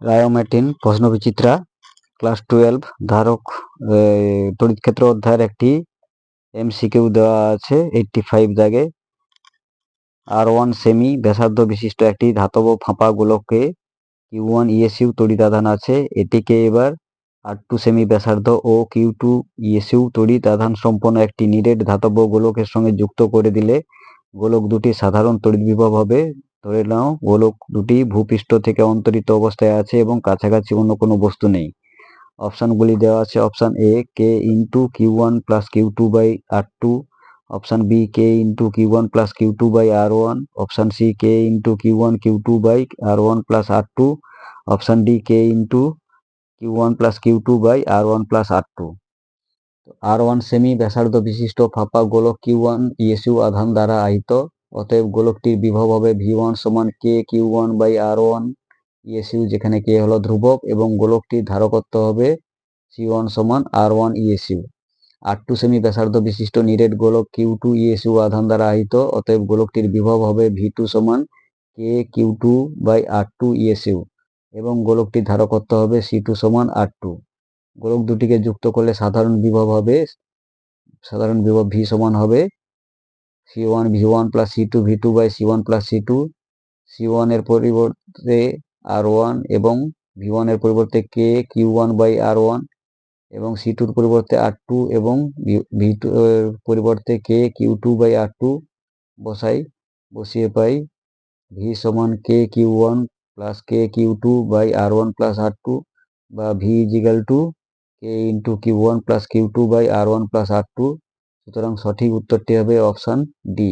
রায়োমেটিন, প্রশ্নবিচিত্রা, class twelve, ধারক তড়িৎ ক্ষেত্র অধ্যায়ের একটি এমসিকিউ দেওয়া আছে, এইটটি ফাইভ দাগে আর ওয়ান সেমি, ব্যাসার্ধ বিশিষ্ট একটি ধাতব ফাঁপা গোলকে কিউ ওয়ান ইএসইউ তড়িৎ আধান আছে। এটিকে এবার আর টু সেমি ব্যাসার্ধ ও কিউ টু ইএসইউ তড়িৎ আধান সম্পন্ন একটি নিরেট ধাতব গোলকের সঙ্গে যুক্ত করে দিলে গোলক দুটি সাধারণ তড়িৎ বিভব হবে। ধরে নাও গোলক দুটি ভূপৃষ্ঠ থেকে অন্তরিত অবস্থায় আছে এবং কাছাকাছি অন্য কোনো বস্তু নেই। অপশানগুলি দেওয়া আছে, option A K into Q one plus Q two by R two option B K into Q one plus Q two by R one option C K into Q one Q two by R one plus R two option D K into Q one plus Q two by R one plus R two R one semi ব্যাসার্ধ বিশিষ্ট ফাঁপা গোলক Q one ESU আধান দ্বারা আহিত। অতএব গোলকটির বিভব হবে ভি ওয়ান সমান K Q one by R one ESU, যেখানে কে হলো ধ্রুবক, এবং গোলকটির ধারকত্ব হবে সি ওয়ান সমান R one ESU. R two semi ব্যাসার্ধ বিশিষ্ট নিরেট গোলক কিউ টু ইএসইউ আধান দ্বারা আহিত, অতএব গোলকটির বিভব হবে ভি টু সমান K Q two by R two ESU, এবং গোলকটির ধারকত্ব হবে সি টু সমান আর টু। গোলক দুটিকে যুক্ত করলে সাধারণ বিভব হবে, সাধারণ বিভব ভি সমান হবে C one V one plus C two V two by C one plus C two C ওয়ানের পরিবর্তে আর ওয়ান এবং ভি ওয়ানের পরিবর্তে K Q one by R one এবং সি টুর পরিবর্তে আর টু এবং ভি টু এর পরিবর্তে K Q two by R two বসাই, বসিয়ে পাই ভি সমান K Q one plus K Q two by R one plus R two বা V equal to K into Q one plus Q two by R one plus R two সুতরাং সঠিক উত্তরটি হবে option D